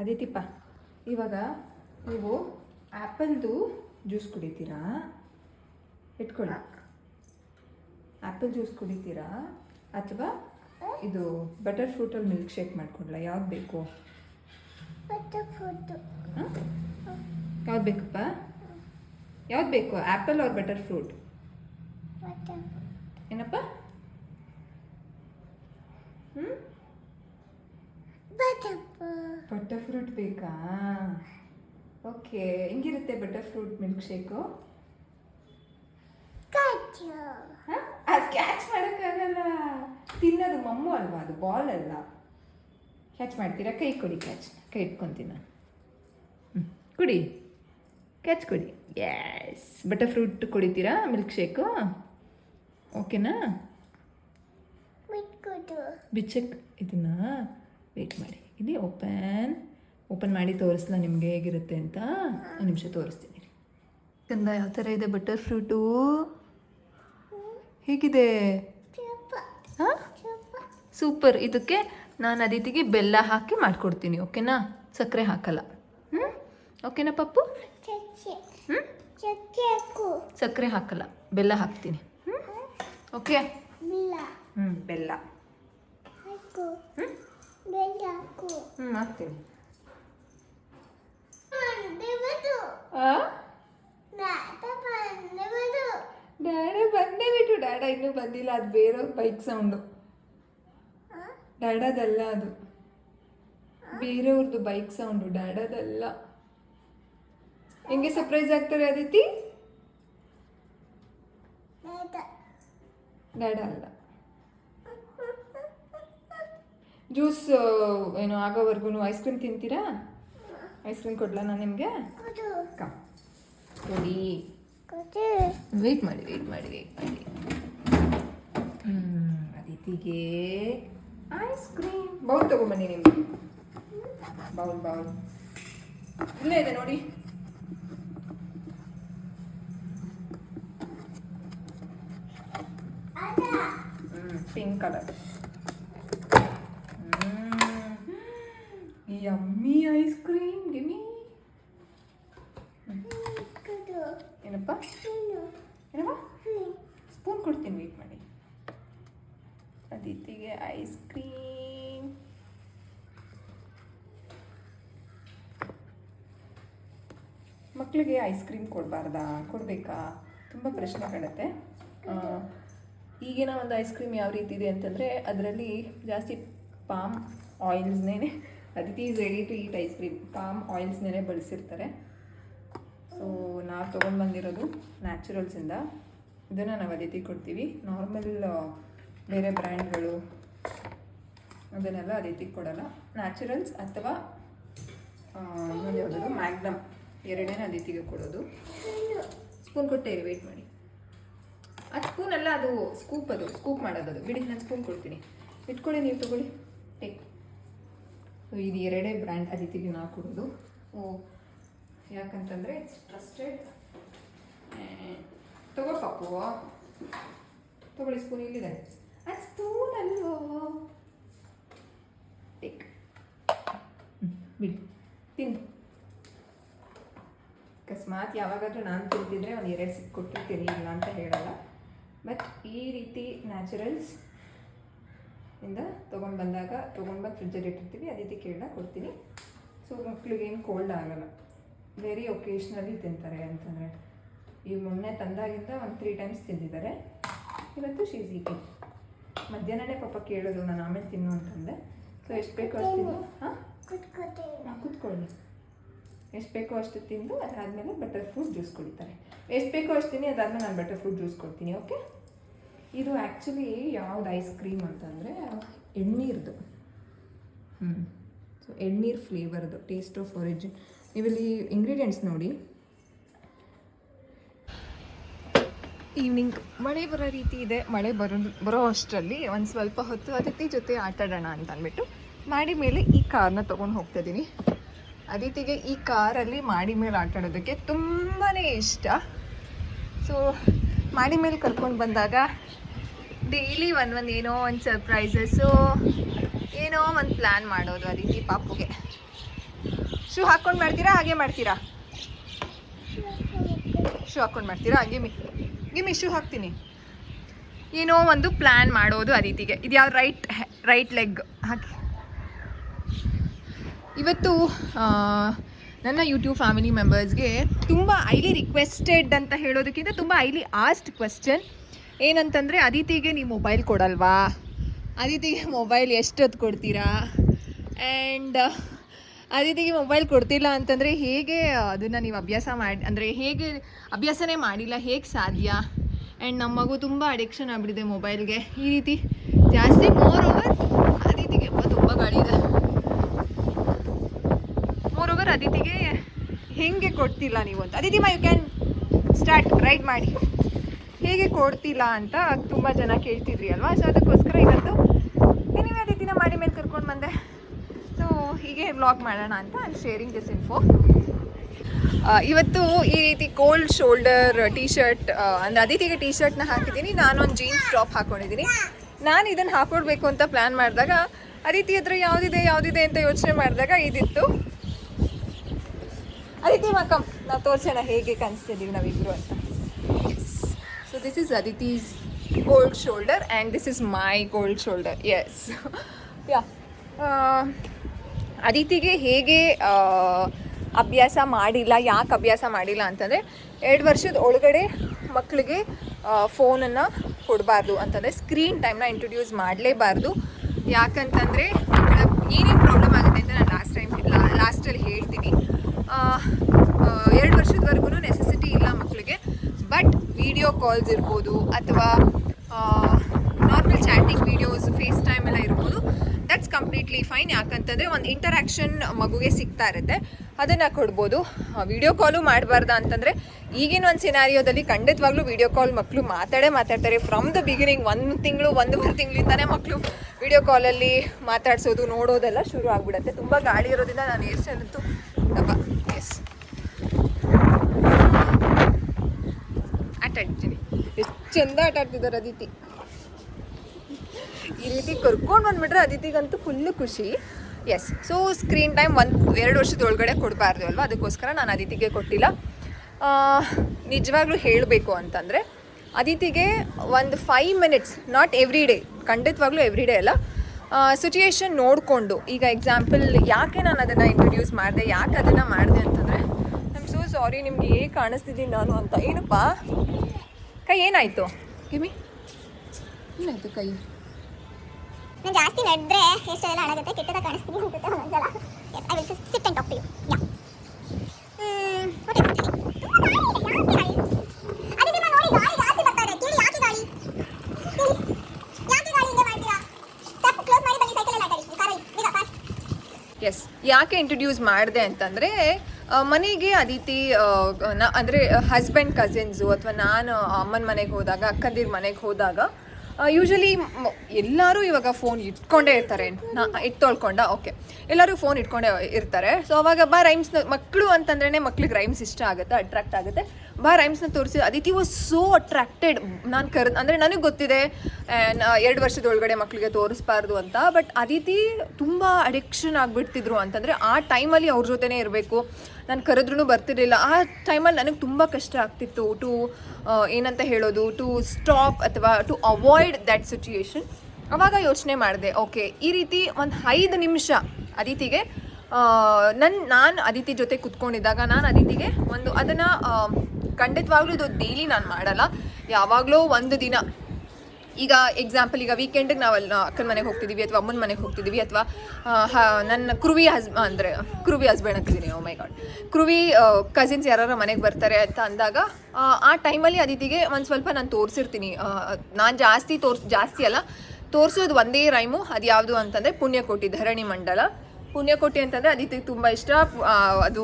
ಅದಿತಿಪ್ಪ ಇವಾಗ ನೀವು ಆ್ಯಪಲ್ದು ಜ್ಯೂಸ್ ಕುಡಿತೀರಾ? ಇಟ್ಕೊಳ್ಳಿ. ಆ್ಯಪಲ್ ಜ್ಯೂಸ್ ಕುಡಿತೀರಾ? ಅಥವಾ ಇದು ಬಟರ್ ಫ್ರೂಟಲ್ಲಿ ಮಿಲ್ಕ್ ಶೇಕ್ ಮಾಡ್ಕೊಡ್ಲಾ? ಯಾವ್ದು ಬೇಕು? ಯಾವ್ದು ಬೇಕಪ್ಪ? ಯಾವ್ದು ಬೇಕು? Apple or butter fruit? ಏನಪ್ಪ? ಹ್ಞೂ ಬಟರ್ ಫ್ರೂಟ್ ಬೇಕಾ? ಓಕೆ ಹೆಂಗಿರುತ್ತೆ ಬಟರ್ ಫ್ರೂಟ್ ಮಿಲ್ಕ್ ಶೇಕು ಹಾಂ? ಅದು ಕ್ಯಾಚ್ ಮಾಡೋಕ್ಕಾಗಲ್ಲ. ತಿನ್ನೋದು ಮಮ್ಮು ಅಲ್ವಾ ಅದು ಬಾಲ್ ಅಲ್ಲ. ಕ್ಯಾಚ್ ಮಾಡ್ತೀರಾ? ಕೈ ಕೊಡಿ ಕ್ಯಾಚ್ ಕೈ ಇಟ್ಕೊತೀನಿ ನಾನು ಹ್ಞೂ ಕುಡಿ. ಕ್ಯಾಚ್ ಕೊಡಿ. ಎಸ್ ಬಟರ್ ಫ್ರೂಟ್ ಕುಡಿತೀರಾ ಮಿಲ್ಕ್ ಶೇಕು ಓಕೆನಾ ಬಿಚ್ಚಕ್ ಇದನ್ನ ವೇಟ್ ಮಾಡಿ. ಇಲ್ಲಿ ಓಪನ್ ಓಪನ್ ಮಾಡಿ ತೋರಿಸ್ಲಾ ನಿಮಗೆ ಹೇಗಿರುತ್ತೆ ಅಂತ ಒಂದು ನಿಮಿಷ ತೋರಿಸ್ತೀನಿ ಚಂದ ಯಾವ ಥರ ಇದೆ? ಬಟರ್ ಫ್ರೂಟು ಹೇಗಿದೆ? ಹಾಂ? ಸೂಪರ್ ಇದಕ್ಕೆ ನಾನು ಅದಿತಿಗೆ ಬೆಲ್ಲ ಹಾಕಿ ಮಾಡಿಕೊಡ್ತೀನಿ ಓಕೆನಾ ಸಕ್ಕರೆ ಹಾಕಲ್ಲ. ಹ್ಞೂ ಓಕೆನಾ ಪಪ್ಪು? ಹ್ಞೂ ಸಕ್ಕರೆ ಹಾಕಲ್ಲ. ಬೆಲ್ಲ ಹಾಕ್ತೀನಿ. ಹ್ಞೂ ಓಕೆ ಹ್ಞೂ ಬೆಲ್ಲ. ಹ್ಞೂ ಹ್ಞೂ ಹಾಕ್ತೀನಿ. ಆ? ಡ್ಯಾಡ ಬಂದೇ ಬಿಟ್ಟು ಡ್ಯಾಡ ಇನ್ನೂ ಬಂದಿಲ್ಲ. ಅದು ಬೇರೆ ಬೈಕ್ ಸೌಂಡು. ಡ್ಯಾಡದಲ್ಲ ಅದು. ಬೇರೆಯವ್ರದ್ದು ಬೈಕ್ ಸೌಂಡು. ಡ್ಯಾಡದಲ್ಲ. ಹೆಂಗೆ ಸರ್ಪ್ರೈಸ್ ಆಗ್ತಾರೆ ಅದಿತಿ? ಡ್ಯಾಡ ಅಲ್ಲ. ಜ್ಯೂಸ್ ಏನು ಆಗೋವರೆಗೂ ಐಸ್ ಕ್ರೀಮ್ ತಿಂತೀರಾ? ಐಸ್ ಕ್ರೀಮ್ ಕೊಡ್ಲಾ ನಾನು ನಿಮಗೆ ಕಮ್ ಕೊಡಿ. ವೆಯ್ಟ್ ಮಾಡಿ ವೆಯ್ಟ್ ಮಾಡಿ ವೆಯ್ಟ್ ಮಾಡಿ. ಅದಿತಿಗೆ ಐಸ್ ಕ್ರೀಮ್ ಬೌಲ್ ತಗೊಂಬನ್ನಿ ನಿಮ್ಗೆ. ಬೌಲ್ ಬೌಲ್ ಇಲ್ಲೇ ಇದೆ ನೋಡಿ. Pink colour yummy ice cream gimme ಏನಪ್ಪ? ಏನಪ್ಪ? ಸ್ಪೂನ್ ಕೊಡ್ತೀನಿ ವೇಟ್ ಮಾಡಿ. ಅದಿತಿಗೆ ಐಸ್ ಕ್ರೀಮ್ ಮಕ್ಕಳಿಗೆ ಐಸ್ ಕ್ರೀಮ್ ಕೊಡಬಾರ್ದಾ? ಕೊಡಬೇಕಾ? ತುಂಬ ಪ್ರಶ್ನೆ ಕಾಣುತ್ತೆ. ಈಗಿನ ಒಂದು ಐಸ್ ಕ್ರೀಮ್ ಯಾವ ರೀತಿ ಇದೆ ಅಂತಂದರೆ, ಅದರಲ್ಲಿ ಜಾಸ್ತಿ palm ಆಯಿಲ್ಸ್ನೇ Aditi is ready to eat ice cream palm ಆಯಿಲ್ಸ್ನೇ ಬಳಸಿರ್ತಾರೆ. ಸೊ ನಾವು ತೊಗೊಂಡು ಬಂದಿರೋದು ನ್ಯಾಚುರಲ್ಸಿಂದ ಇದನ್ನು ನಾವು ಅದಿತಿ ಕೊಡ್ತೀವಿ. ನಾರ್ಮಲ್ ಬೇರೆ ಬ್ರ್ಯಾಂಡ್ಗಳು ಅದನ್ನೆಲ್ಲ ಅದಿತಿ ಕೊಡಲ್ಲ. ನ್ಯಾಚುರಲ್ಸ್ ಅಥವಾ ಯಾವುದಾದ್ರು ಮ್ಯಾಗ್ನಮ್ ಎರಡನೇ ಅದಿತಿಗೆ ಕೊಡೋದು. ಸ್ಪೂನ್ ಕೊಟ್ಟೆ ವೇಟ್ ಮಾಡಿ. ಅದು ಸ್ಪೂನ್ ಅಲ್ಲ, ಅದು ಸ್ಕೂಪ್ ಅದು. ಸ್ಕೂಪ್ ಮಾಡೋದು ಬಿಡಿ, ನಾನು ಸ್ಪೂನ್ ಕೊಡ್ತೀನಿ. ಇಟ್ಕೊಳ್ಳಿ, ನೀವು ತಗೊಳ್ಳಿ. ಇದು ಎರಡೇ ಬ್ರ್ಯಾಂಡ್ ಅದಿತಿಗೆ ನಾವು ಕೊಡೋದು. ಓ ಯಾಕಂತಂದರೆ ಇಟ್ಸ್ ಟ್ರಸ್ಟೆಡ್ ತಗೋ ಪಾಪು. ತಗೊಳ್ಳಿ ಸ್ಪೂನ್ ಇಲ್ಲಿದೆ. ಅದು ಸ್ಪೂನ್ ಅಲ್ಲೋ. ಟೇಕ್ ಬಿಡಿ. ತಿಂದು ಅಕಸ್ಮಾತ್ ಯಾವಾಗಾದರೂ ನಾನು ತಿಂತಿದ್ರೆ ಒಂದು ಎರಡು ಸಿಕ್ಕೊಟ್ಟು ಇಲ್ಲ ಅಂತ ಹೇಳಲ್ಲ. ಬಟ್ ಈ ರೀತಿ ನ್ಯಾಚುರಲ್ಸ್ ಇಂದ ತೊಗೊಂಡು ಬಂದಾಗ, ತೊಗೊಂಡು ಬಂದು ಫ್ರಿಜ್ಜಲ್ಲಿ ಇಟ್ಟಿರ್ತೀವಿ, ಅದೇ ರೀತಿ ಕೇಳ ಕೊಡ್ತೀನಿ. ಸೊ ಮಕ್ಳಿಗೆ ಏನು ಕೋಲ್ಡ್ ಆಗೋಲ್ಲ. ವೆರಿ ಒಕೇಶ್ನಲಿ ತಿಂತಾರೆ ಅಂತಂದರೆ. ಈ ಮೊನ್ನೆ ತಂದಾಗಿಂದ ಒಂದು ತ್ರೀ ಟೈಮ್ಸ್ ತಿಂದಿದ್ದಾರೆ. ಇವತ್ತು ಶೀಸಿಗೆ ಮಧ್ಯಾಹ್ನನೇ ಪಾಪ ಕೇಳೋದು ನಾನು ಆಮೇಲೆ ತಿನ್ನು ಅಂತಂದೆ. ಸೊ ಎಷ್ಟು ಬೇಕೋ ಅಷ್ಟು ತಿನ್ನು. ಹಾಂ? ಹಾಂ, ಕೂತ್ಕೊಳ್ಳಿ. ಎಷ್ಟು ಬೇಕೋ ಅಷ್ಟು ತಿಂದು ಅದಾದಮೇಲೆ ಬಟರ್ ಫ್ರೂಟ್ ಜ್ಯೂಸ್ ಕುಡಿತಾರೆ. ಎಷ್ಟು ಬೇಕೋ ಅಷ್ಟು ತಿನ್ನಿ, ಅದಾದಮೇಲೆ ನಾನು ಬಟರ್ ಫ್ರೂಟ್ ಜ್ಯೂಸ್ ಕೊಡ್ತೀನಿ ಓಕೆ ಇದು ಆ್ಯಕ್ಚುಲಿ ಯಾವ್ದು ಐಸ್ ಕ್ರೀಮ್ ಅಂತಂದರೆ ಎಣ್ಣೀರ್ದು. ಹ್ಞೂ ಸೊ ಎಣ್ಣೀರು ಫ್ಲೇವರ್ದು ಟೇಸ್ಟ್ ಆಫ್ ಒರಿಜಿನ್ ನೀವಿಲ್ಲಿ ಇಂಗ್ರೀಡಿಯೆಂಟ್ಸ್ ನೋಡಿ. ಈವ್ನಿಂಗ್ ಮಳೆ ಬರೋ ರೀತಿ ಇದೆ. ಮಳೆ ಬರೋ ಬರೋ ಅಷ್ಟರಲ್ಲಿ ಒಂದು ಸ್ವಲ್ಪ ಹೊತ್ತು ಅದಿತಿ ಜೊತೆ ಆಟಾಡೋಣ ಅಂತ ಅಂದ್ಬಿಟ್ಟು ಮಾಡಿ ಮೇಲೆ ಈ ಕಾರ್ನ ತೊಗೊಂಡು ಇದ್ದೀನಿ ಅದಿತಿಗೆ ಈ ಕಾರಲ್ಲಿ ಮಾಡಿ ಮೇಲೆ ಆಟಾಡೋದಕ್ಕೆ ತುಂಬಾ ಇಷ್ಟ. ಸೊ ಮಾಡಿ ಮೇಲೆ ಕರ್ಕೊಂಡು ಬಂದಾಗ ಡೈಲಿ ಒಂದು ಒಂದು ಏನೋ ಒಂದು ಸರ್ಪ್ರೈಸಸ್ಸು ಏನೋ ಒಂದು ಪ್ಲ್ಯಾನ್ ಮಾಡೋದು ಅದಿತಿ ಪಾಪುಗೆ. ಶೂ ಹಾಕ್ಕೊಂಡು ಮಾಡ್ತೀರಾ ಹಾಗೆ ಮಾಡ್ತೀರಾ? ಶೂ ಹಾಕ್ಕೊಂಡು ಮಾಡ್ತೀರಾ? ಗಿಮಿ ಗಿಮಿ ಶೂ ಹಾಕ್ತೀನಿ. ಏನೋ ಒಂದು ಪ್ಲ್ಯಾನ್ ಮಾಡೋದು ಆ ಇದು ಯಾವ ರೈಟ್ ರೈಟ್ ಲೆಗ್ ಹಾಕಿ ಇವತ್ತು ಆ, ನನ್ನ ಯೂಟ್ಯೂಬ್ ಫ್ಯಾಮಿಲಿ ಮೆಂಬರ್ಸ್ಗೆ ತುಂಬ ಐಲಿ ರಿಕ್ವೆಸ್ಟೆಡ್ ಅಂತ ಹೇಳೋದಕ್ಕಿಂತ ತುಂಬ ಐಲಿ ಆಸ್ಟ್ ಕ್ವೆಶ್ಚನ್ ಏನಂತಂದರೆ ಅದಿತಿಗೆ ನೀವು ಮೊಬೈಲ್ ಕೊಡಲ್ವಾ? ಅದಿತಿಗೆ ಮೊಬೈಲ್ ಎಷ್ಟೊತ್ತು ಕೊಡ್ತೀರಾ? ಆ್ಯಂಡ್ ಅದಿತಿಗೆ ಮೊಬೈಲ್ ಕೊಡ್ತಿಲ್ಲ ಅಂತಂದರೆ, ಹೇಗೆ ಅದನ್ನು ನೀವು ಅಭ್ಯಾಸ ಮಾಡಿ, ಅಂದರೆ ಹೇಗೆ ಅಭ್ಯಾಸನೇ ಮಾಡಿಲ್ಲ, ಹೇಗೆ ಸಾಧ್ಯ? ಆ್ಯಂಡ್ ನಮ್ಮ ಮಗು ತುಂಬ ಅಡಿಕ್ಷನ್ ಆಗಿಬಿಟ್ಟಿದೆ ಮೊಬೈಲ್ಗೆ ಈ ರೀತಿ ಜಾಸ್ತಿ ಮೋರ್ ಓವರ್ ಅದಿತಿಗೆ ತುಂಬ ಗಾಡಿ ಓವರ್ ಅದಿತಿಗೆ ಹೆಂಗೆ ಕೊಡ್ತಿಲ್ಲ ನೀವು ಅಂತ. ಅದಿತಿ ಮಾ ಯು ಕ್ಯಾನ್ ಸ್ಟಾರ್ಟ್ ರೈಡ್ ಮಾಡಿ. ಹೇಗೆ ಕೊಡ್ತಿಲ್ಲ ಅಂತ ತುಂಬ ಜನ ಕೇಳ್ತಿದ್ರಿ ಅಲ್ವಾ? ಸೊ ಅದಕ್ಕೋಸ್ಕರ ಇವತ್ತು ನೀವೇ ಅದಿತಿನ ಮಾಡಿ ಮೇಲೆ ಕರ್ಕೊಂಡು ಬಂದೆ. ಸೊ ಹೀಗೆ ಬ್ಲಾಗ್ ಮಾಡೋಣ ಅಂತ ಐ ಶೇರಿಂಗ್ ದಿಸ್ ಇನ್ಫೋ ಇವತ್ತು ಈ ರೀತಿ ಕೋಲ್ಡ್ ಶೋಲ್ಡರ್ ಟೀ ಶರ್ಟ್ ಅಂದರೆ ಅದಿತಿಗೆ ಟೀ ಶರ್ಟ್ನ ಹಾಕಿದ್ದೀನಿ. ನಾನೊಂದು ಜೀನ್ಸ್ ಟಾಪ್ ಹಾಕ್ಕೊಂಡಿದ್ದೀನಿ ನಾನು ಇದನ್ನು ಹಾಕೊಡ್ಬೇಕು ಅಂತ ಪ್ಲ್ಯಾನ್ ಮಾಡಿದಾಗ ಅದಿತಿ ಹತ್ರ ಯಾವುದಿದೆ ಯಾವುದಿದೆ ಅಂತ ಯೋಚನೆ ಮಾಡಿದಾಗ ಇದಿತ್ತು. ಅದಿತಿ ಮಕ್ಕಮ್ ನಾವು ತೋರ್ಸೋಣ ಹೇಗೆ ಕಾಣಿಸ್ತಿದ್ದೀವಿ ನಾವಿಬ್ರು ಅಂತ. So this is Aditi's gold shoulder and this is my gold shoulder yes yeah ಅದಿತಿಗೆ ಹೇಗೆ ಅಭ್ಯಾಸ ಮಾಡಿಲ್ಲ, ಯಾಕೆ ಅಭ್ಯಾಸ ಮಾಡಿಲ್ಲ ಅಂತಂದರೆ, ಎರಡು ವರ್ಷದ ಒಳಗಡೆ ಮಕ್ಕಳಿಗೆ ಫೋನನ್ನು ಕೊಡಬಾರ್ದು ಅಂತಂದರೆ ಸ್ಕ್ರೀನ್ ಟೈಮ್ನ ಇಂಟ್ರೊಡ್ಯೂಸ್ ಮಾಡಲೇಬಾರ್ದು. ಯಾಕಂತಂದರೆ ಏನೇನು ಪ್ರಾಬ್ಲಮ್ ಆಗುತ್ತೆ ಅಂತ ನಾನು ಲಾಸ್ಟ್ ಟೈಮ್ ಲಾಸ್ಟಲ್ಲಿ ಹೇಳ್ತೀನಿ ಎರಡು ವರ್ಷದವರೆಗೂ ನೆಸೆಸಿಟಿ ಇಲ್ಲ ಮಕ್ಕಳಿಗೆ. ಬಟ್ ವಿಡಿಯೋ ಕಾಲ್ಸ್ ಇರ್ಬೋದು ಅಥವಾ normal chatting videos FaceTime ಎಲ್ಲ ಇರ್ಬೋದು. ದಟ್ಸ್ ಕಂಪ್ಲೀಟ್ಲಿ ಫೈನ್ ಯಾಕಂತಂದರೆ ಒಂದು ಇಂಟರಾಕ್ಷನ್ ಮಗುಗೆ ಸಿಗ್ತಾ ಇರುತ್ತೆ. ಅದನ್ನು ಕೊಡ್ಬೋದು. ವಿಡಿಯೋ ಕಾಲು ಮಾಡಬಾರ್ದ ಅಂತಂದರೆ ಈಗಿನ ಒಂದು ಸಿನಾರಿಯೋದಲ್ಲಿ ಖಂಡಿತವಾಗ್ಲೂ ವಿಡಿಯೋ ಕಾಲ್ ಮಕ್ಕಳು ಮಾತಾಡೇ ಮಾತಾಡ್ತಾರೆ. ಫ್ರಮ್ ದ ಬಿಗಿನಿಂಗ್ ಒಂದು ತಿಂಗಳು, ಒಂದೂವರೆ ತಿಂಗಳಿಂದನೇ ಮಕ್ಕಳು ವಿಡಿಯೋ ಕಾಲಲ್ಲಿ ಮಾತಾಡ್ಸೋದು, ನೋಡೋದೆಲ್ಲ ಶುರು ಆಗಿಬಿಡುತ್ತೆ. ತುಂಬ ಗಾಳಿ ಇರೋದ್ರಿಂದ ನಾನು ಏರ್ಸೆಲ್ಲಂತೂ ಡಬ್ಬ ಆಟಾಡ್ತೀನಿ. ಎಷ್ಟು ಚಂದ ಆಟ ಆಡ್ತಿದ್ದಾರೆ ಅದಿತಿ. ಈ ರೀತಿ ಕರ್ಕೊಂಡು ಬಂದ್ಬಿಟ್ರೆ ಅದಿತಿಗಂತೂ ಫುಲ್ಲು ಖುಷಿ. ಎಸ್ ಸೊ ಸ್ಕ್ರೀನ್ ಟೈಮ್ ಒಂದು, ಎರಡು ವರ್ಷದ ಒಳಗಡೆ ಕೊಡಬಾರ್ದು ಅಲ್ವಾ? ಅದಕ್ಕೋಸ್ಕರ ನಾನು ಅದಿತಿಗೆ ಕೊಟ್ಟಿಲ್ಲ. ನಿಜವಾಗ್ಲೂ ಹೇಳಬೇಕು ಅಂತಂದರೆ, ಅದಿತಿಗೆ ಒಂದು five minutes not every day ಖಂಡಿತವಾಗ್ಲೂ ಎವ್ರಿ ಡೇ ಅಲ್ಲ ಸಿಚುಯೇಷನ್ ನೋಡಿಕೊಂಡು ಈಗ ಎಕ್ಸಾಂಪಲ್ ಯಾಕೆ ನಾನು ಅದನ್ನು ಇಂಟ್ರೊಡ್ಯೂಸ್ ಮಾಡಿದೆ ಯಾಕೆ ಅದನ್ನು ಮಾಡಿದೆ ಅಂತಂದರೆ ಐಮ್ ಸೋ ಸಾರಿ ನಿಮ್ಗೆ ಏ ಕಾಣಿಸ್ತಿದ್ದೀನಿ ನಾನು ಅಂತ. ಏನಪ್ಪ? ಕೈ ಏನಾಯಿತು? ಕಿಮಿ ಏನಾಯಿತು ಕೈ? ನಾನು ಜಾಸ್ತಿ ನಡೆದ್ರೆ ಎಷ್ಟೆಲ್ಲ ಹಾಳಾಗುತ್ತೆ ಕೆಟ್ಟದ ಕಾಣಿಸ್ತೀನಿ ಅನ್ಸುತ್ತೆ ಒಂದೊಂದ್ಸಲ yes I will sit and talk to you yeah yes ಯಾಕೆ ಇಂಟ್ರೊಡ್ಯೂಸ್ ಮಾಡಿದೆ ಅಂತಂದರೆ ಮನೆಗೆ ಅದಿತಿ ಅಂದರೆ ಹಸ್ಬೆಂಡ್ ಕಸಿನ್ಸು ಅಥವಾ ನಾನು ಅಮ್ಮನ ಮನೆಗೆ ಹೋದಾಗ, ಅಕ್ಕಂದಿರ ಮನೆಗೆ ಹೋದಾಗ ಯೂಶಲಿ ಎಲ್ಲರೂ ಇವಾಗ ಫೋನ್ ಇಟ್ಕೊಂಡೇ ಇರ್ತಾರೆ. ನಾ ಇಟ್ಕೊಳ್ಕೊಂಡ ಓಕೆ ಎಲ್ಲರೂ ಫೋನ್ ಇಟ್ಕೊಂಡೇ ಇರ್ತಾರೆ. ಸೊ ಅವಾಗ ಬಾ ರೈಮ್ಸ್ ಮಕ್ಕಳು ಅಂತಂದ್ರೇ ಮಕ್ಳಿಗೆ ರೈಮ್ಸ್ ಇಷ್ಟ ಆಗುತ್ತೆ ಅಟ್ರಾಕ್ಟ್ ಆಗುತ್ತೆ. ಬಾ ರೈಮ್ಸ್ನ ತೋರಿಸಿ ಅದಿತಿ ವಾಸ್ ಸೋ ಅಟ್ರಾಕ್ಟೆಡ್ ನಾನು ಕರ್, ಅಂದರೆ ನನಗೆ ಗೊತ್ತಿದೆ ಎರಡು ವರ್ಷದ ಒಳಗಡೆ ಮಕ್ಕಳಿಗೆ ತೋರಿಸ್ಬಾರ್ದು ಅಂತ ಬಟ್ ಅದಿತಿ ತುಂಬ ಅಡಿಕ್ಷನ್ ಆಗಿಬಿಡ್ತಿದ್ರು ಅಂತಂದರೆ ಆ ಟೈಮಲ್ಲಿ ಅವ್ರ ಜೊತೆನೇ ಇರಬೇಕು. ನಾನು ಕರೆದ್ರೂ ಬರ್ತಿರಲಿಲ್ಲ. ಆ ಟೈಮಲ್ಲಿ ನನಗೆ ತುಂಬ ಕಷ್ಟ ಆಗ್ತಿತ್ತು ಟು ಏನಂತ ಹೇಳೋದು ಟು ಸ್ಟಾಪ್ ಅಥವಾ ಟು ಅವಾಯ್ಡ್ ದ್ಯಾಟ್ ಸಿಚುಯೇಷನ್ ಅವಾಗ ಯೋಚನೆ ಮಾಡಿದೆ ಓಕೆ ಈ ರೀತಿ ಒಂದು ಐದು ನಿಮಿಷ ಅದಿತಿಗೆ ನನ್ನ ನಾನು ಅದಿತಿ ಜೊತೆ ಕುತ್ಕೊಂಡಿದ್ದಾಗ ನಾನು ಅದಿತಿಗೆ ಒಂದು ಅದನ್ನು ಖಂಡಿತವಾಗ್ಲೂ ಇದು ಡೈಲಿ ನಾನು ಮಾಡಲ್ಲ. ಯಾವಾಗಲೂ ಒಂದು ದಿನ. ಈಗ ಎಕ್ಸಾಂಪಲ್ ಈಗ ವೀಕೆಂಡಿಗೆ ನಾವು ಅಲ್ಲಿ ಅಕ್ಕನ ಮನೆಗೆ ಹೋಗ್ತಿದ್ದೀವಿ ಅಥವಾ ಅಮ್ಮನ ಮನೆಗೆ ಹೋಗ್ತಿದ್ದೀವಿ ಅಥವಾ ನನ್ನ ಕ್ರುವಿ ಹಸ್, ಅಂದರೆ ಕ್ರುವಿ ಹಸ್ಬೆಂಡ್ ಅಂತಿದ್ದೀನಿ. Oh my god Kruvi cousins ಯಾರು ಮನೆಗೆ ಬರ್ತಾರೆ ಅಂತ ಅಂದಾಗ, ಆ ಟೈಮಲ್ಲಿ ಅದಿತಿಗೆ ಒಂದು ಸ್ವಲ್ಪ ನಾನು ತೋರಿಸಿರ್ತೀನಿ. ನಾನು ಜಾಸ್ತಿ ತೋರ್ಸಿ, ಜಾಸ್ತಿ ಅಲ್ಲ, ತೋರಿಸೋದು ಒಂದೇ ರೈಮು ಅದು ಯಾವುದು ಅಂತಂದರೆ ಪುಣ್ಯಕೋಟಿ ಧರಣಿ ಮಂಡಲ. ಪುಣ್ಯಕೋಟಿ ಅಂತಂದರೆ ಅದಿತಿಗೆ ತುಂಬ ಇಷ್ಟ. ಅದು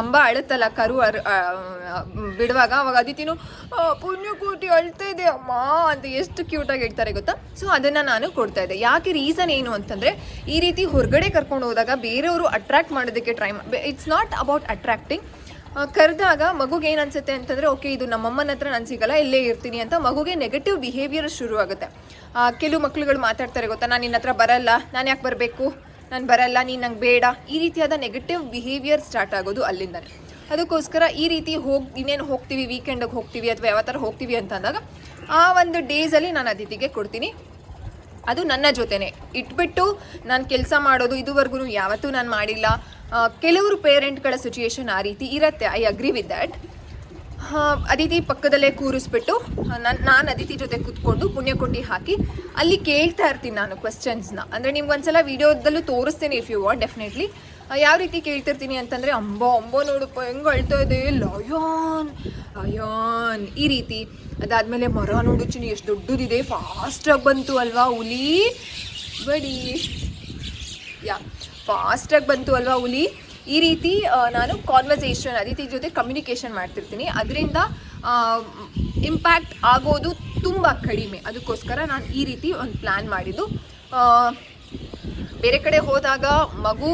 ಅಂಬ ಅಳುತ್ತಲ್ಲ ಕರು ಅರ್ ಬಿಡುವಾಗ ಅವಾಗ ಅದಿತಿನು "ಆ, ಪುಣ್ಯಕೋಟಿ ಅಳ್ತಾ ಇದೆ ಅಮ್ಮ ಅಂತ ಎಷ್ಟು ಕ್ಯೂಟಾಗಿ ಹೇಳ್ತಾರೆ ಗೊತ್ತಾ? ಸೊ ಅದನ್ನು ನಾನು ಕೊಡ್ತಾ ಇದ್ದೆ. ಯಾಕೆ ರೀಸನ್ ಏನು ಅಂತಂದರೆ ಈ ರೀತಿ ಹೊರಗಡೆ ಕರ್ಕೊಂಡು ಹೋದಾಗ ಬೇರೆಯವರು ಅಟ್ರಾಕ್ಟ್ ಮಾಡೋದಕ್ಕೆ try it's not about attracting ಕರೆದಾಗ ಮಗುಗೆ ಏನು ಅನ್ಸುತ್ತೆ ಅಂತಂದರೆ ಓಕೆ ಇದು ನಮ್ಮಮ್ಮನ ಹತ್ರ ನಾನು ಸಿಗಲ್ಲ ಇಲ್ಲೇ ಇರ್ತೀನಿ ಅಂತ ಮಗುಗೆ ನೆಗೆಟಿವ್ ಬಿಹೇವಿಯರ್ ಶುರು ಆಗುತ್ತೆ ಕೆಲವು ಮಕ್ಳುಗಳು ಮಾತಾಡ್ತಾರೆ ಗೊತ್ತಾ ನಾನು ನಿನ್ನ ಹತ್ರ ಬರಲ್ಲ ನಾನು ಯಾಕೆ ಬರಬೇಕು? ನಾನು ಬರಲ್ಲ, ನೀನು ನಂಗೆ ಬೇಡ. ಈ ರೀತಿಯಾದ ನೆಗೆಟಿವ್ ಬಿಹೇವಿಯರ್ ಸ್ಟಾರ್ಟ್ ಆಗೋದು ಅಲ್ಲಿಂದನೇ. ಅದಕ್ಕೋಸ್ಕರ ಈ ರೀತಿ ಹೋಗಿ, ಇನ್ನೇನು ಹೋಗ್ತೀವಿ ವೀಕೆಂಡಿಗೆ ಹೋಗ್ತೀವಿ ಅಥವಾ ಯಾವ ಥರ ಹೋಗ್ತೀವಿ ಅಂತ ಅಂದಾಗ ಆ ಒಂದು ಡೇಸಲ್ಲಿ ನಾನು ಅತಿಥಿಗೆ ಕೊಡ್ತೀನಿ. ಅದು ನನ್ನ ಜೊತೆನೆ. ಇಟ್ಬಿಟ್ಟು ನಾನು ಕೆಲಸ ಮಾಡೋದು ಇದುವರೆಗೂ ಯಾವತ್ತೂ ನಾನು ಮಾಡಿಲ್ಲ. ಕೆಲವರು ಪೇರೆಂಟ್ಗಳ ಸಿಚುಯೇಷನ್ ಆ ರೀತಿ ಇರುತ್ತೆ. I agree with that Aditi ಪಕ್ಕದಲ್ಲೇ ಕೂರಿಸ್ಬಿಟ್ಟು ನಾನು ನಾನು ಅದಿತಿ ಜೊತೆ ಕೂತ್ಕೊಂಡು ಪುಣ್ಯಕೊಟ್ಟಿ ಹಾಕಿ ಅಲ್ಲಿ ಕೇಳ್ತಾ ಇರ್ತೀನಿ ನಾನು ಕ್ವಶನ್ಸ್ನ ಅಂದರೆ ನಿಮ್ಗೆ ಒಂದ್ಸಲ ವೀಡಿಯೋದಲ್ಲೂ ತೋರಿಸ್ತೀನಿ ಇಫ್ ಯು ವಾಂಟ್ ಡೆಫಿನೆಟ್ಲಿ ಯಾವ ರೀತಿ ಕೇಳ್ತಿರ್ತೀನಿ ಅಂತಂದರೆ ಅಂಬೋ ಅಂಬೋ ನೋಡಪ್ಪ, ಹೆಂಗೆ ಅಳ್ತಾ ಇದೆ ಲಯಾನ್ ಲಯಾನ್ ಈ ರೀತಿ. ಅದಾದಮೇಲೆ ಮರ ನೋಡು ಚಿನಿ ಎಷ್ಟು ದೊಡ್ಡದಿದೆ ಫಾಸ್ಟಾಗಿ ಬಂತು ಅಲ್ವಾ ಹುಲಿ? ಬಡಿ. ಯಾ ಫಾಸ್ಟಾಗಿ ಬಂತು ಅಲ್ವಾ ಹುಲಿ? ಈ ರೀತಿ ನಾನು ಕಾನ್ವರ್ಸೇಷನ್ ಅದಿತಿ ಜೊತೆ ಕಮ್ಯುನಿಕೇಷನ್ ಮಾಡ್ತಿರ್ತೀನಿ. ಅದರಿಂದ ಇಂಪ್ಯಾಕ್ಟ್ ಆಗೋದು ತುಂಬ ಕಡಿಮೆ. ಅದಕ್ಕೋಸ್ಕರ ನಾನು ಈ ರೀತಿ ಒಂದು ಪ್ಲ್ಯಾನ್ ಮಾಡಿದ್ದು. ಬೇರೆ ಕಡೆ ಹೋದಾಗ ಮಗು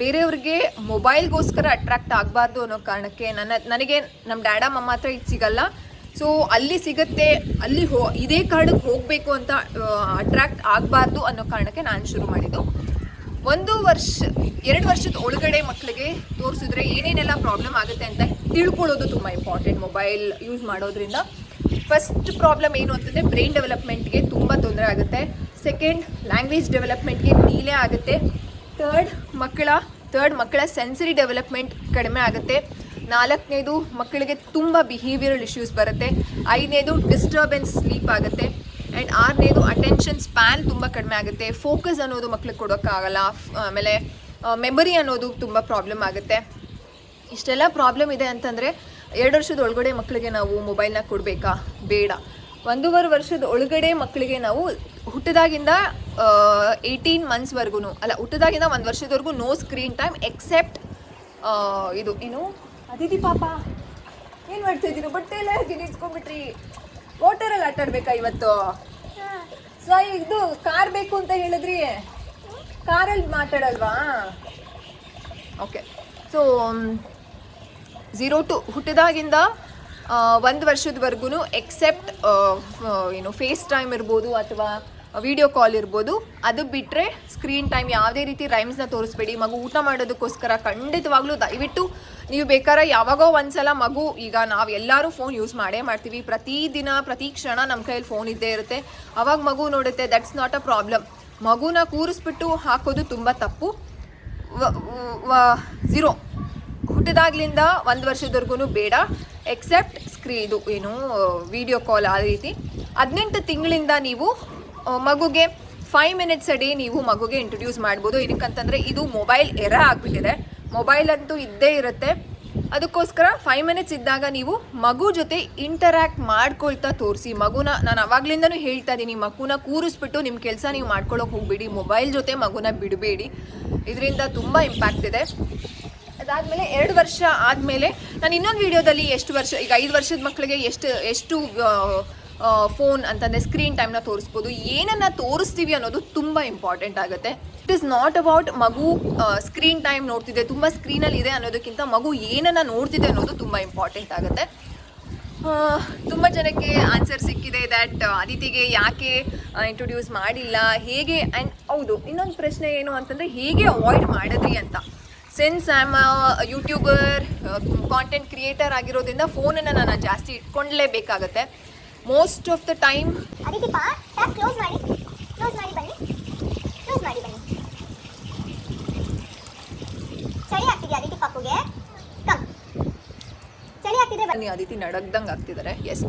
ಬೇರೆಯವ್ರಿಗೆ ಮೊಬೈಲ್ಗೋಸ್ಕರ ಅಟ್ರಾಕ್ಟ್ ಆಗಬಾರ್ದು ಅನ್ನೋ ಕಾರಣಕ್ಕೆ ನನ್ನ, ನನಗೆ ನಮ್ಮ ಡ್ಯಾಡ ಮಮ್ಮ ಹತ್ರ ಇದು ಸಿಗಲ್ಲ. ಸೊ ಅಲ್ಲಿ ಸಿಗುತ್ತೆ, ಅಲ್ಲಿ ಹೋ, ಇದೇ ಕಾರಣಕ್ಕೆ ಹೋಗಬೇಕು ಅಂತ ಅಟ್ರಾಕ್ಟ್ ಆಗಬಾರ್ದು ಅನ್ನೋ ಕಾರಣಕ್ಕೆ ನಾನು ಶುರು ಮಾಡಿದ್ದು. ಒಂದು ವರ್ಷ, ಎರಡು ವರ್ಷದ ಒಳಗಡೆ ಮಕ್ಕಳಿಗೆ ತೋರಿಸಿದ್ರೆ ಏನೇನೆಲ್ಲ ಪ್ರಾಬ್ಲಮ್ ಆಗುತ್ತೆ ಅಂತ ತಿಳ್ಕೊಳ್ಳೋದು ತುಂಬ ಇಂಪಾರ್ಟೆಂಟ್ ಮೊಬೈಲ್ ಯೂಸ್ ಮಾಡೋದ್ರಿಂದ ಫಸ್ಟ್ ಪ್ರಾಬ್ಲಮ್ ಏನು ಅಂತಂದರೆ ಬ್ರೈನ್ ಡೆವಲಪ್ಮೆಂಟ್ಗೆ ತುಂಬ ತೊಂದರೆ ಆಗುತ್ತೆ. ಸೆಕೆಂಡ್ ಲ್ಯಾಂಗ್ವೇಜ್ ಡೆವಲಪ್ಮೆಂಟ್ಗೆ ಡೀಲೇ ಆಗುತ್ತೆ. ಥರ್ಡ್ ಮಕ್ಕಳ ಥರ್ಡ್ ಮಕ್ಕಳ ಸೆನ್ಸರಿ ಡೆವಲಪ್ಮೆಂಟ್ ಕಡಿಮೆ ಆಗುತ್ತೆ. ನಾಲ್ಕನೇದು ಮಕ್ಕಳಿಗೆ ತುಂಬ ಬಿಹೇವಿಯರಲ್ ಇಶ್ಯೂಸ್ ಬರುತ್ತೆ. ಐದನೇದು ಡಿಸ್ಟರ್ಬೆನ್ಸ್ ಸ್ಲೀಪ್ ಆಗುತ್ತೆ. ಆ್ಯಂಡ್ ಆರನೇದು ಅಟೆನ್ಷನ್ ಸ್ಪ್ಯಾನ್ ತುಂಬ ಕಡಿಮೆ ಆಗುತ್ತೆ. ಫೋಕಸ್ ಅನ್ನೋದು ಮಕ್ಳಿಗೆ ಕೊಡೋಕ್ಕಾಗಲ್ಲ. ಆಮೇಲೆ ಮೆಮೊರಿ ಅನ್ನೋದು ತುಂಬ ಪ್ರಾಬ್ಲಮ್ ಆಗುತ್ತೆ. ಇಷ್ಟೆಲ್ಲ ಪ್ರಾಬ್ಲಮ್ ಇದೆ ಅಂತಂದರೆ, ಎರಡು ವರ್ಷದ ಒಳಗಡೆ ಮಕ್ಕಳಿಗೆ ನಾವು ಮೊಬೈಲ್ನ ಕೊಡಬೇಕಾ? ಬೇಡ. ಒಂದೂವರೆ ವರ್ಷದ ಒಳಗಡೆ ಮಕ್ಕಳಿಗೆ ನಾವು ಹುಟ್ಟಿದಾಗಿಂದ ಏಯ್ಟೀನ್ ಮಂತ್ಸ್ವರೆಗೂ ಅಲ್ಲ, ಹುಟ್ಟಿದಾಗಿಂದ ಒಂದು ವರ್ಷದವರೆಗೂ ನೋ ಸ್ಕ್ರೀನ್ ಟೈಮ್ ಎಕ್ಸೆಪ್ಟ್ ಇದು, ಏನು? ಅದಿದಿ ಪಾಪ. ಏನು ಮಾಡ್ತಾ ಇದ್ದೀರಿ ಬಟ್ಟೆ ಎಲ್ಲ ಗಿಡಿಸ್ಕೊಂಡ್ಬಿಟ್ರಿ ವಾಟರಲ್ಲಿ ಆಟ ಆಡ್ಬೇಕಾ ಇವತ್ತು ಸೊ ಇದು ಕಾರ್ ಬೇಕು ಅಂತ ಹೇಳಿದ್ರಿ. ಕಾರಲ್ಲಿ ಮಾತಾಡಲ್ವಾ? ಓಕೆ ಸೊ ಝೀರೋ ಟು ಹುಟ್ಟಿದಾಗಿಂದ ಒಂದು ವರ್ಷದವರೆಗೂ ಎಕ್ಸೆಪ್ಟ್ ಏನು ಫೇಸ್ ಟೈಮ್ ಇರ್ಬೋದು ಅಥವಾ ವಿಡಿಯೋ ಕಾಲ್ ಇರ್ಬೋದು. ಅದು ಬಿಟ್ಟರೆ ಸ್ಕ್ರೀನ್ ಟೈಮ್ ಯಾವುದೇ ರೀತಿ ರೈಮ್ಸ್ನ ತೋರಿಸ್ಬೇಡಿ. ಮಗು ಊಟ ಮಾಡೋದಕ್ಕೋಸ್ಕರ ಖಂಡಿತವಾಗ್ಲೂ ದಯವಿಟ್ಟು ನೀವು ಬೇಕಾದ್ರೆ ಯಾವಾಗೋ ಒಂದ್ಸಲ ಮಗು, ಈಗ ನಾವು ಎಲ್ಲರೂ ಫೋನ್ ಯೂಸ್ ಮಾಡೇ ಮಾಡ್ತೀವಿ. ಪ್ರತಿದಿನ ಪ್ರತಿ ಕ್ಷಣ ನಮ್ಮ ಕೈಯಲ್ಲಿ ಫೋನ್ ಇದ್ದೇ ಇರುತ್ತೆ. ಅವಾಗ ಮಗು ನೋಡುತ್ತೆ ದಟ್ಸ್ ನಾಟ್ ಅ ಪ್ರಾಬ್ಲಮ್ ಮಗುನ ಕೂರಿಸ್ಬಿಟ್ಟು ಹಾಕೋದು ತುಂಬ ತಪ್ಪು. ಝೀರೋ ಹುಟ್ಟಿದಾಗ್ಲಿಂದ ಒಂದು ವರ್ಷದವರೆಗೂ ಬೇಡ ಎಕ್ಸೆಪ್ಟ್ ಸ್ಕ್ರೀ ಇದು. ಏನು ವಿಡಿಯೋ ಕಾಲ್ ಆ ರೀತಿ. ಹದಿನೆಂಟು ತಿಂಗಳಿಂದ ನೀವು ಮಗುಗೆ ಫೈವ್ ಮಿನಿಟ್ಸ್ ಅಡಿ ನೀವು ಮಗುಗೆ ಇಂಟ್ರೊಡ್ಯೂಸ್ ಮಾಡ್ಬೋದು. ಇದಕ್ಕಂತಂದರೆ ಇದು ಮೊಬೈಲ್ ಎರ ಆಗಿಬಿಟ್ಟಿದೆ. ಮೊಬೈಲ್ ಅಂತೂ ಇದ್ದೇ ಇರುತ್ತೆ. ಅದಕ್ಕೋಸ್ಕರ ಫೈವ್ ಮಿನಿಟ್ಸ್ ಇದ್ದಾಗ ನೀವು ಮಗು ಜೊತೆ ಇಂಟರ್ಯಾಕ್ಟ್ ಮಾಡ್ಕೊಳ್ತಾ ತೋರಿಸಿ. ಮಗುನ ನಾನು ಅವಾಗ್ಲಿಂದನೂ ಹೇಳ್ತಾ ಇದ್ದೀನಿ ಮಗುನ ಕೂರಿಸ್ಬಿಟ್ಟು ನಿಮ್ಮ ಕೆಲಸ ನೀವು ಮಾಡ್ಕೊಳ್ಳೋಕೆ ಹೋಗಬೇಡಿ. ಮೊಬೈಲ್ ಜೊತೆ ಮಗುನ ಬಿಡಬೇಡಿ. ಇದರಿಂದ ತುಂಬ ಇಂಪ್ಯಾಕ್ಟ್ ಇದೆ. ಅದಾದಮೇಲೆ ಎರಡು ವರ್ಷ ಆದಮೇಲೆ ನಾನು ಇನ್ನೊಂದು ವಿಡಿಯೋದಲ್ಲಿ ಎಷ್ಟು ವರ್ಷ, ಈಗ ಐದು ವರ್ಷದ ಮಕ್ಕಳಿಗೆ ಎಷ್ಟು ಎಷ್ಟು ಫೋನ್ ಅಂತಂದರೆ ಸ್ಕ್ರೀನ್ ಟೈಮ್ನ ತೋರಿಸ್ಬೋದು. ಏನನ್ನು ತೋರಿಸ್ತೀವಿ ಅನ್ನೋದು ತುಂಬ ಇಂಪಾರ್ಟೆಂಟ್ ಆಗುತ್ತೆ. ಇಟ್ ಇಸ್ ನಾಟ್ ಅಬೌಟ್ ಮಗು ಸ್ಕ್ರೀನ್ ಟೈಮ್ ನೋಡ್ತಿದೆ, ತುಂಬ ಸ್ಕ್ರೀನಲ್ಲಿ ಇದೆ ಅನ್ನೋದಕ್ಕಿಂತ ಮಗು ಏನನ್ನು ನೋಡ್ತಿದೆ ಅನ್ನೋದು ತುಂಬ ಇಂಪಾರ್ಟೆಂಟ್ ಆಗುತ್ತೆ. ತುಂಬ ಜನಕ್ಕೆ ಆನ್ಸರ್ ಸಿಕ್ಕಿದೆ ದ್ಯಾಟ್ ಅದಿತಿಗೆ ಯಾಕೆ ಇಂಟ್ರೊಡ್ಯೂಸ್ ಮಾಡಿಲ್ಲ, ಹೇಗೆ ಆ್ಯಂಡ್ ಹೌದು, ಇನ್ನೊಂದು ಪ್ರಶ್ನೆ ಏನು ಅಂತಂದರೆ ಹೇಗೆ ಅವಾಯ್ಡ್ ಮಾಡಿದ್ರಿ ಅಂತ. Since am YouTuber content creator ಆಗಿರೋದ್ರಿಂದ ಫೋನನ್ನು ನಾನು ಜಾಸ್ತಿ ಇಟ್ಕೊಳ್ಳೇಬೇಕಾಗತ್ತೆ most of the time Aditi ಪಾ ಟ್ಯಾಪ್ ಕ್ಲೋಸ್ ಮಾಡಿ. ಕ್ಲೋಸ್ ಮಾಡಿ ಬನ್ನಿ. ಕ್ಲೋಸ್ ಮಾಡಿ ಬನ್ನಿ. ಚಳಿ ಆಗ್ತಿದೆ ಅದಿತಿ ಪಾಪುಗೆ? ಕಮ್ ಚಳಿ ಆಗ್ತಿದೆ ಬನ್ನಿ. ಅದಿತಿ ನಡಗ್ದಂಗೆ ಆಗ್ತಿದ್ದಾರೆ ಎಸ್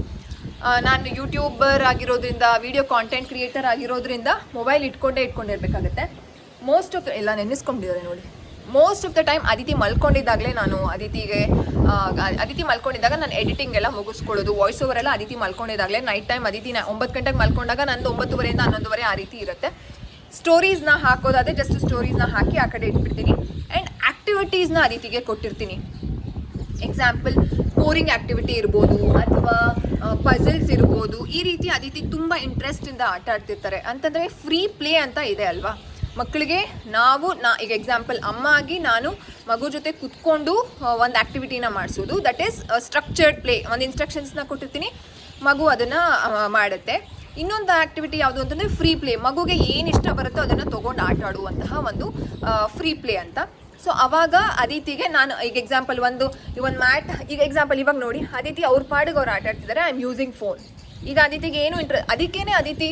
ನಾನು ಯೂಟ್ಯೂಬರ್ ಆಗಿರೋದ್ರಿಂದ ವಿಡಿಯೋ ಕಾಂಟೆಂಟ್ ಕ್ರಿಯೇಟರ್ ಆಗಿರೋದ್ರಿಂದ ಮೊಬೈಲ್ ಇಟ್ಕೊಂಡೇ ಇಟ್ಕೊಂಡಿರ್ಬೇಕಾಗತ್ತೆ. ಮೋಸ್ಟ್ ಆಫ್ ಎಲ್ಲ ನೆನೆಸ್ಕೊಂಡಿದ್ದಾರೆ ನೋಡಿ. Most of the time Aditi ಮಲ್ಕೊಂಡಿದ್ದಾಗಲೇ ನಾನು ಅದಿತಿಗೆ ಅದಿತಿ ಮಲ್ಕೊಂಡಿದ್ದಾಗ ನಾನು ಎಡಿಟಿಂಗ್ ಎಲ್ಲ ಮುಗಿಸ್ಕೊಳ್ಳೋದು. ವಾಯ್ಸ್ ಓವರ್ ಎಲ್ಲ ಅದಿತಿ ಮಲ್ಕೊಂಡಿದ್ದಾಗಲೇ ನೈಟ್ ಟೈಮ್ ಅದಿತಿ ಒಂಬತ್ತು ಗಂಟೆಗೆ ಮಲ್ಕೊಂಡಾಗ ನಂದು ಒಂಬತ್ತುವರೆಯಿಂದ ಹನ್ನೊಂದುವರೆ ಆ ರೀತಿ ಇರುತ್ತೆ. ಸ್ಟೋರೀಸ್ನ ಹಾಕೋದಾದ್ರೆ ಜಸ್ಟ್ ಸ್ಟೋರೀಸ್ನ ಹಾಕಿ ಆ ಕಡೆ ಇಟ್ಬಿಡ್ತೀನಿ. ಆ್ಯಂಡ್ ಆ್ಯಕ್ಟಿವಿಟೀಸ್ನ ಅದಿತಿಗೆ ಕೊಟ್ಟಿರ್ತೀನಿ. ಎಕ್ಸಾಂಪಲ್ ಬೋರಿಂಗ್ ಆ್ಯಕ್ಟಿವಿಟಿ ಇರ್ಬೋದು ಅಥವಾ ಪಜಲ್ಸ್ ಇರ್ಬೋದು. ಈ ರೀತಿ ಅದಿತಿ ತುಂಬ ಇಂಟ್ರೆಸ್ಟಿಂದ ಆಟ ಆಡ್ತಿರ್ತಾರೆ. ಅಂತಂದರೆ ಫ್ರೀ ಪ್ಲೇ ಅಂತ ಇದೆ ಅಲ್ವಾ? ಮಕ್ಕಳಿಗೆ ನಾವು ನಾ, ಈಗ ಎಕ್ಸಾಂಪಲ್ ಅಮ್ಮ ಆಗಿ ನಾನು ಮಗು ಜೊತೆ ಕುತ್ಕೊಂಡು ಒಂದು ಆ್ಯಕ್ಟಿವಿಟಿನ ಮಾಡಿಸೋದು. ದಟ್ ಈಸ್ ಸ್ಟ್ರಕ್ಚರ್ಡ್ ಪ್ಲೇ ಒಂದು ಇನ್ಸ್ಟ್ರಕ್ಷನ್ಸ್ನ ಕೊಟ್ಟಿರ್ತೀನಿ. ಮಗು ಅದನ್ನು ಮಾಡುತ್ತೆ. ಇನ್ನೊಂದು ಆ್ಯಕ್ಟಿವಿಟಿ ಯಾವುದು ಅಂತಂದರೆ ಫ್ರೀ ಪ್ಲೇ ಮಗುಗೆ ಏನು ಇಷ್ಟ ಬರುತ್ತೋ ಅದನ್ನು ತೊಗೊಂಡು ಆಟ ಆಡುವಂತಹ ಒಂದು ಫ್ರೀ ಪ್ಲೇ ಅಂತ. ಸೊ ಅವಾಗ ಅದಿತಿಗೆ ನಾನು, ಈಗ ಎಕ್ಸಾಂಪಲ್ ಒಂದು ಈ ಒಂದು ಮ್ಯಾಟ್, ಈಗ ಎಕ್ಸಾಂಪಲ್ ಇವಾಗ ನೋಡಿ. ಅದಿತಿ ಅವ್ರ ಪಾಡಿಗೆ ಅವ್ರು ಆಟ ಆಡ್ತಿದ್ದಾರೆ ಐ ಆಮ್ ಯೂಸಿಂಗ್ ಫೋನ್ ಈಗ ಅದಿತಿಗೆ ಏನು ಇಂಟ್ರೆ ಅದಕ್ಕೇನೆ ಅದಿತಿ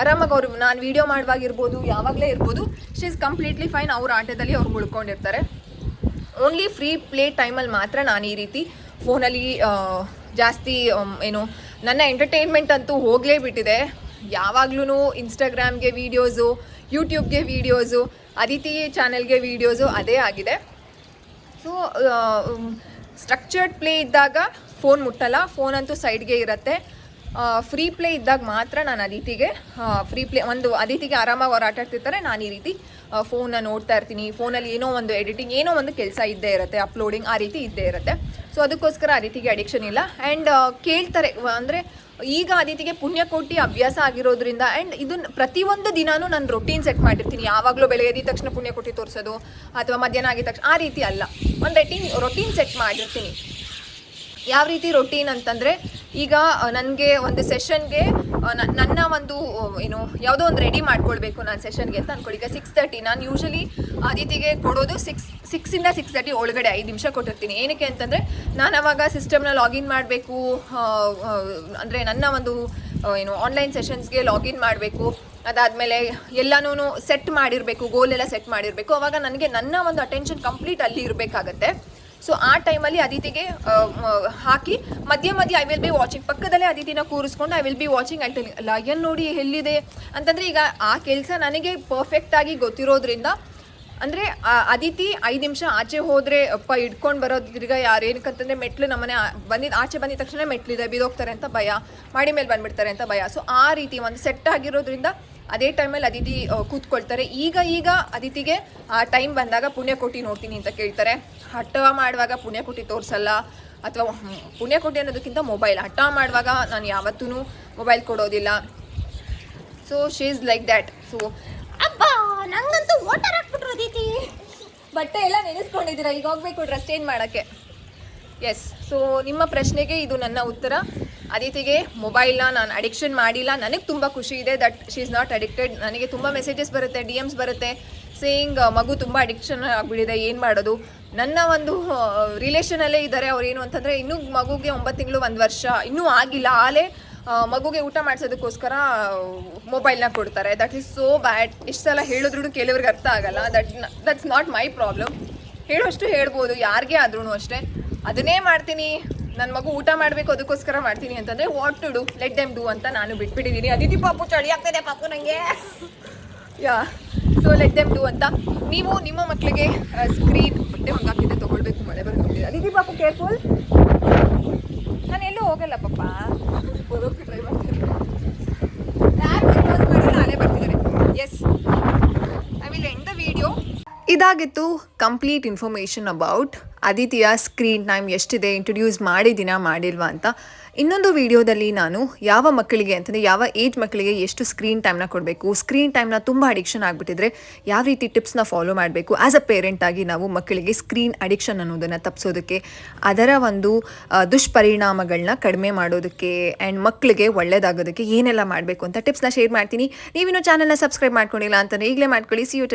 ಆರಾಮಾಗಿ ಅವರು ನಾನು ವೀಡಿಯೋ ಮಾಡುವಾಗಿರ್ಬೋದು, ಯಾವಾಗಲೇ ಇರ್ಬೋದು ಶಿ ಇಸ್ ಕಂಪ್ಲೀಟ್ಲಿ ಫೈನ್ ಅವ್ರ ಆಟದಲ್ಲಿ ಅವ್ರು ಮುಳ್ಕೊಂಡಿರ್ತಾರೆ ಓನ್ಲಿ ಫ್ರೀ ಪ್ಲೇ ಟೈಮಲ್ಲಿ ಮಾತ್ರ ನಾನು ಈ ರೀತಿ ಫೋನಲ್ಲಿ ಜಾಸ್ತಿ ಏನು, ನನ್ನ ಎಂಟರ್ಟೈನ್ಮೆಂಟ್ ಅಂತೂ ಹೋಗಲೇ ಬಿಟ್ಟಿದೆ. ಯಾವಾಗ್ಲೂ ಇನ್ಸ್ಟಾಗ್ರಾಮ್ಗೆ ವೀಡಿಯೋಸು ಯೂಟ್ಯೂಬ್ಗೆ ವೀಡಿಯೋಸು ಅದಿತಿ ಚಾನೆಲ್ಗೆ ವೀಡಿಯೋಸು ಅದೇ ಆಗಿದೆ. ಸೊ ಸ್ಟ್ರಕ್ಚರ್ಡ್ ಪ್ಲೇ ಇದ್ದಾಗ ಫೋನ್ ಮುಟ್ಟಲ್ಲ. ಫೋನ್ ಅಂತೂ ಸೈಡ್ಗೆ ಇರುತ್ತೆ. ಫ್ರೀ ಪ್ಲೇ ಇದ್ದಾಗ ಮಾತ್ರ ನಾನು ಅದಿತಿಗೆ ಫ್ರೀ ಪ್ಲೇ ಒಂದು ಅದಿತಿಗೆ ಆರಾಮಾಗಿ ಅವ್ರು ಆಟಾಡ್ತಿರ್ತಾರೆ ನಾನು ಈ ರೀತಿ ಫೋನ್ನ ನೋಡ್ತಾ ಇರ್ತೀನಿ. ಫೋನಲ್ಲಿ ಏನೋ ಒಂದು ಎಡಿಟಿಂಗ್ ಏನೋ ಒಂದು ಕೆಲಸ ಇದ್ದೇ ಇರುತ್ತೆ ಅಪ್ಲೋಡಿಂಗ್ ಆ ರೀತಿ ಇದ್ದೇ ಇರುತ್ತೆ. ಸೊ ಅದಕ್ಕೋಸ್ಕರ ಅದಿತಿಗೆ ಅಡಿಕ್ಷನ್ ಇಲ್ಲ. ಆ್ಯಂಡ್ ಕೇಳ್ತಾರೆ ಅಂದರೆ ಈಗ ಅದಿತಿಗೆ ಪುಣ್ಯಕೋಟಿ ಅಭ್ಯಾಸ ಆಗಿರೋದ್ರಿಂದ ಆ್ಯಂಡ್ ಇದನ್ನ ಪ್ರತಿಯೊಂದು ದಿನಾನೂ ನಾನು ರೊಟೀನ್ ಸೆಟ್ ಮಾಡಿರ್ತೀನಿ. ಯಾವಾಗಲೂ ಬೆಳಗ್ಗೆ ಎದ್ದ ತಕ್ಷಣ ಪುಣ್ಯಕೋಟಿ ತೋರಿಸೋದು, ಅಥವಾ ಮಧ್ಯಾಹ್ನ ಆಗಿದ ತಕ್ಷಣ, ಆ ರೀತಿ ಅಲ್ಲ. ಒಂದು ರೊಟೀನ್ ರೊಟೀನ್ ಸೆಟ್ ಮಾಡಿರ್ತೀನಿ. ಯಾವ ರೀತಿ ರೊಟೀನ್ ಅಂತಂದರೆ ಈಗ ನನಗೆ ಒಂದು ಸೆಷನ್ಗೆ ನನ್ನ ಒಂದು ಏನು, ಯಾವುದೋ ಒಂದು ರೆಡಿ ಮಾಡ್ಕೊಳ್ಬೇಕು ನಾನು ಸೆಷನ್ಗೆ ಅಂತ ಅನ್ಕೊಳ್ಳಿ ಈಗ ಸಿಕ್ಸ್ ತರ್ಟಿ ನಾನು ಯೂಶಲಿ ಆದಿತಿಗೆ ಕೊಡೋದು ಸಿಕ್ಸ್ ಸಿಕ್ಸಿಂದ ಸಿಕ್ಸ್ ತರ್ಟಿ ಒಳಗಡೆ, ಐದು ನಿಮಿಷ ಕೊಟ್ಟಿರ್ತೀನಿ. ಏನಕ್ಕೆ ಅಂತಂದರೆ, ನಾನು ಅವಾಗ ಸಿಸ್ಟಮ್ನ ಲಾಗಿನ್ ಮಾಡಬೇಕು ಅಂದರೆ ನನ್ನ ಒಂದು ಏನು ಆನ್ಲೈನ್ ಸೆಷನ್ಸ್ಗೆ ಲಾಗಿನ್ ಮಾಡಬೇಕು. ಅದಾದಮೇಲೆ ಎಲ್ಲನೂ ಸೆಟ್ ಮಾಡಿರಬೇಕು ಗೋಲ್ ಎಲ್ಲ ಸೆಟ್ ಮಾಡಿರಬೇಕು. ಅವಾಗ ನನಗೆ ನನ್ನ ಒಂದು ಅಟೆನ್ಷನ್ ಕಂಪ್ಲೀಟ್ ಅಲ್ಲಿ ಇರಬೇಕಾಗತ್ತೆ. ಸೊ ಆ ಟೈಮಲ್ಲಿ ಅದಿತಿಗೆ ಹಾಕಿ, ಮಧ್ಯ ಮಧ್ಯ ಐ ವಿಲ್ ಬಿ ವಾಚಿಂಗ್ ಪಕ್ಕದಲ್ಲೇ ಅದಿತಿನ ಕೂರಿಸ್ಕೊಂಡು I will be watching until lion ನೋಡಿ ಎಲ್ಲಿದೆ? ಅಂತಂದರೆ ಈಗ ಆ ಕೆಲಸ ನನಗೆ ಪರ್ಫೆಕ್ಟಾಗಿ ಗೊತ್ತಿರೋದ್ರಿಂದ, ಅಂದರೆ ಅದಿತಿ ಐದು ನಿಮಿಷ ಆಚೆ ಹೋದರೆ, ಅಪ್ಪ ಇಟ್ಕೊಂಡು ತಿರ್ಗ ಯಾರು ಏನಕ್ಕಂತಂದರೆ ಮೆಟ್ಲು ನಮ್ಮನೆ ಬಂದಿದ್ದು ಆಚೆ ಬಂದಿದ ತಕ್ಷಣ ಮೆಟ್ಲಿದೆ ಬಿದೋಗ್ತಾರೆ ಅಂತ ಭಯ, ಮಾಡಿ ಮೇಲೆ ಬಂದ್ಬಿಡ್ತಾರೆ ಅಂತ ಭಯ. ಸೊ ಆ ರೀತಿ ಒಂದು ಸೆಟ್ ಆಗಿರೋದ್ರಿಂದ ಅದೇ ಟೈಮಲ್ಲಿ ಅದಿತಿ ಕೂತ್ಕೊಳ್ತಾರೆ. ಈಗ ಈಗ ಅದಿತಿಗೆ, ಆ ಟೈಮ್ ಬಂದಾಗ ಪುಣ್ಯಕೋಟಿ ನೋಡ್ತೀನಿ ಅಂತ ಕೇಳ್ತಾರೆ. ಹಠ ಮಾಡುವಾಗ ಪುಣ್ಯಕೋಟಿ ತೋರಿಸಲ್ಲ, ಅಥವಾ ಪುಣ್ಯ ಪುಣ್ಯಕೋಟಿ ಅನ್ನೋದಕ್ಕಿಂತ ಮೊಬೈಲ್ ಹಠ ಮಾಡುವಾಗ ನಾನು ಯಾವತ್ತೂ ಮೊಬೈಲ್ ಕೊಡೋದಿಲ್ಲ. So she is like that so ಅಬ್ಬಾ, ನಂಗಂತೂ ವಾಟರ್ ಹಾಕ್ಬಿಟ್ರು ಅದಿತಿ. ಬಟ್ಟೆ ಎಲ್ಲ ನೆನೆಸ್ಕೊಂಡಿದ್ದೀರಾ? ಈಗ ಹೋಗ್ಬೇಕು ಡ್ರೆಸ್ ಚೇಂಜ್ ಮಾಡೋಕ್ಕೆ. ಎಸ್ ಸೊ ನಿಮ್ಮ ಪ್ರಶ್ನೆಗೆ ಇದು ನನ್ನ ಉತ್ತರ. ಅದಿತಿಗೆ ಮೊಬೈಲ್ನ ನಾನು ಅಡಿಕ್ಷನ್ ಮಾಡಿಲ್ಲ. ನನಗೆ ತುಂಬ ಖುಷಿ ಇದೆ that she is not addicted ನನಗೆ ತುಂಬ ಮೆಸೇಜಸ್ ಬರುತ್ತೆ ಡಿ ಎಮ್ಸ್ ಬರುತ್ತೆ. ಸೇಯಿಂಗ್ ಮಗು ತುಂಬ ಅಡಿಕ್ಷನ್ ಆಗಿಬಿಟ್ಟಿದೆ, ಏನು ಮಾಡೋದು? ನನ್ನ ಒಂದು ರಿಲೇಷನಲ್ಲೇ ಇದ್ದಾರೆ ಅವ್ರು ಏನು ಅಂತಂದರೆ, ಇನ್ನೂ ಮಗುಗೆ ಒಂಬತ್ತು ತಿಂಗಳು, ಒಂದು ವರ್ಷ, ಇನ್ನೂ ಆಗಿಲ್ಲ. ಆಲೇ ಮಗುಗೆ ಊಟ ಮಾಡಿಸೋದಕ್ಕೋಸ್ಕರ, ಮೊಬೈಲ್ನ ಕೊಡ್ತಾರೆ. ದಟ್ ಈಸ್ ಸೋ ಬ್ಯಾಡ್ ಇಷ್ಟು ಸಲ ಹೇಳಿದ್ರು ಕೆಲವ್ರಿಗೆ ಅರ್ಥ ಆಗಲ್ಲ. That that's not my problem ಹೇಳೋಷ್ಟು ಹೇಳ್ಬೋದು, ಯಾರಿಗೇ ಆದ್ರೂ ಅಷ್ಟೇ. ಅದನ್ನೇ ಮಾಡ್ತೀನಿ. ನನ್ನ ಮಗು ಊಟ ಮಾಡಬೇಕು, ಅದಕ್ಕೋಸ್ಕರ ಮಾಡ್ತೀನಿ ಅಂತಂದರೆ what to do let them do ಅಂತ ನಾನು ಬಿಟ್ಬಿಟ್ಟಿದ್ದೀನಿ. ಅದಿತಿ ಪಾಪು, ಚಳಿ ಆಗ್ತದೆ ಪಾಪು ನನಗೆ yeah so let them do ಅಂತ. ನೀವು ನಿಮ್ಮ ಮಕ್ಕಳಿಗೆ ಸ್ಕ್ರೀನ್ ಬಟ್ಟೆ ಹಂಗಾಕಿದ್ದೆ ತೊಗೊಳ್ಬೇಕು, ಮಳೆ ಬರ್ಕೊಂಡಿದೆ ಅದಿತಿ ಪಾಪು ಕೇರ್ಫುಲ್ ನಾನು ಎಲ್ಲೂ ಹೋಗಲ್ಲ, ಪಾಪ. ಎಸ್ ಐ ವಿಲ್ ವಿಡಿಯೋ ಇದಾಗಿತ್ತು ಕಂಪ್ಲೀಟ್ ಇನ್ಫಾರ್ಮೇಷನ್ ಅಬೌಟ್ ಅದಿತಿಯ ಸ್ಕ್ರೀನ್ ಟೈಮ್ ಎಷ್ಟಿದೆ ಇಂಟ್ರೊಡ್ಯೂಸ್ ಮಾಡಿದ್ದೀನಾ ಮಾಡಿಲ್ವಾ ಅಂತ. ಇನ್ನೊಂದು ವಿಡಿಯೋದಲ್ಲಿ ನಾನು ಯಾವ ಮಕ್ಕಳಿಗೆ ಅಂತಂದರೆ, ಯಾವ ಏಜ್ ಮಕ್ಕಳಿಗೆ ಎಷ್ಟು ಸ್ಕ್ರೀನ್ ಟೈಮ್ನ ಕೊಡಬೇಕು? ಸ್ಕ್ರೀನ್ ಟೈಮ್ನ ತುಂಬ ಅಡಿಕ್ಷನ್ ಆಗಿಬಿಟ್ಟಿದ್ರೆ ಯಾವ ರೀತಿ ಟಿಪ್ಸ್ನ ಫಾಲೋ ಮಾಡಬೇಕು? ಆ್ಯಸ್ ಅ ಪೇರೆಂಟ್ ಆಗಿ ನಾವು ಮಕ್ಕಳಿಗೆ ಸ್ಕ್ರೀನ್ ಅಡಿಕ್ಷನ್ ಅನ್ನೋದನ್ನು ತಪ್ಪಿಸೋದಕ್ಕೆ ಅದರ ಒಂದು ದುಷ್ಪರಿಣಾಮಗಳನ್ನ ಕಡಿಮೆ ಮಾಡೋದಕ್ಕೆ ಆ್ಯಂಡ್ ಮಕ್ಕಳಿಗೆ ಒಳ್ಳೆಯದಾಗೋದಕ್ಕೆ ಏನೆಲ್ಲ ಮಾಡಬೇಕು ಅಂತ ಟಿಪ್ಸ್ನ ಶೇರ್ ಮಾಡ್ತೀನಿ. ನೀವಿನ್ನೂ ಚಾನಲ್ನ ಸಬ್ಸ್ಕ್ರೈಬ್ ಮಾಡ್ಕೊಂಡಿಲ್ಲ ಅಂತಂದರೆ ಈಗಲೇ ಮಾಡ್ಕೊಳ್ಳಿ. C you